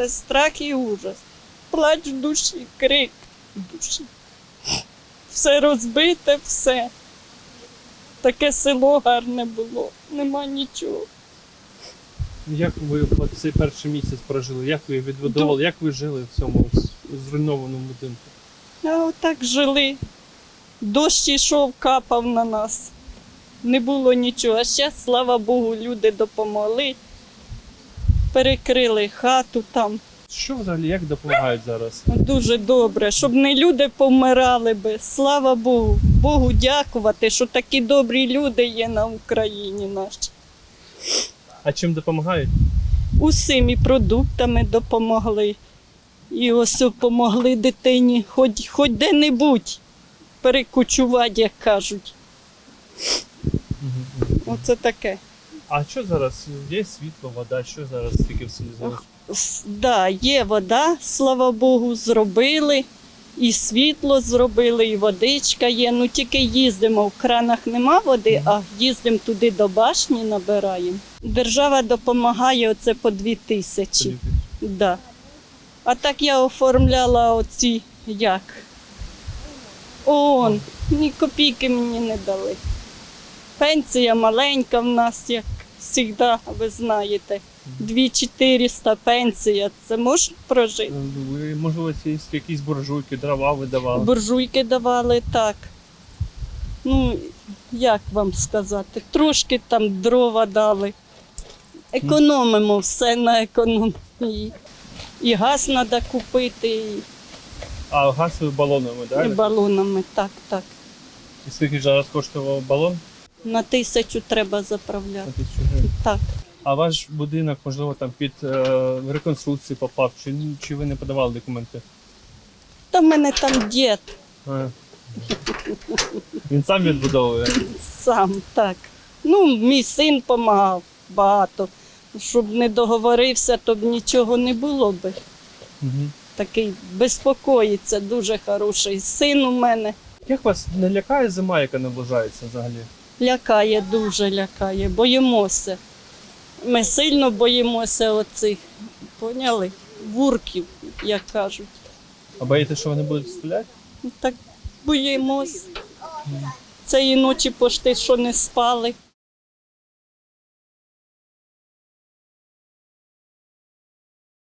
Це страх і ужас. Плач душі, крик душі. Все розбите, все. Таке село гарне було, нема нічого. Як ви цей перший місяць прожили? Як ви відбудовували? Як ви жили в цьому зруйнованому будинку? А отак жили. Дощ ішов, капав на нас. Не було нічого. А зараз, слава Богу, люди допомогли. Перекрили хату там. Що взагалі як допомагають зараз? Дуже добре, щоб не люди помирали би. Слава Богу. Богу дякувати, що такі добрі люди є на Україні нашій. А чим допомагають? Усім і продуктами допомогли. І ось допомогли дитині, хоч, хоч де-небудь перекочувати, як кажуть. Оце таке. А що зараз? Є світло, вода, що зараз тільки в селі залишилось? Да, є вода, слава Богу, зробили. І світло зробили, і водичка є. Ну тільки їздимо. В кранах нема води, а їздимо туди до башні, набираємо. Держава допомагає оце по дві тисячі. Да. А так я оформляла оці як. ООН, ні копійки мені не дали. Пенсія маленька в нас, як завжди, ви знаєте. 2400 пенсія. Це можна прожити? Ви, можливо, ці якісь буржуйки, дрова видавали. Буржуйки давали так. Ну, як вам сказати, трошки там дрова дали. Економимо все на економії. І газ треба купити, і, А газовими балонами, і так? балонами. Так, так. І скільки зараз коштував балон? На тисячу треба заправляти. Так. А ваш будинок, можливо, там під е, реконструкцію попав, чи, чи ви не подавали документи? Та в мене там дід А. Він сам відбудовує. сам, так. Ну, мій син допомагав багато. Щоб не договорився, то б нічого не було би. Угу. такий безпокоїться, дуже хороший. Син у мене Як вас не лякає зима, яка наближається взагалі? Лякає, дуже лякає, боїмося. Ми сильно боїмося оцих, поняли? Вурків, як кажуть. А боїте, що вони будуть стріляти? Ну, Так боїмось. Цієї ночі пошти що не спали.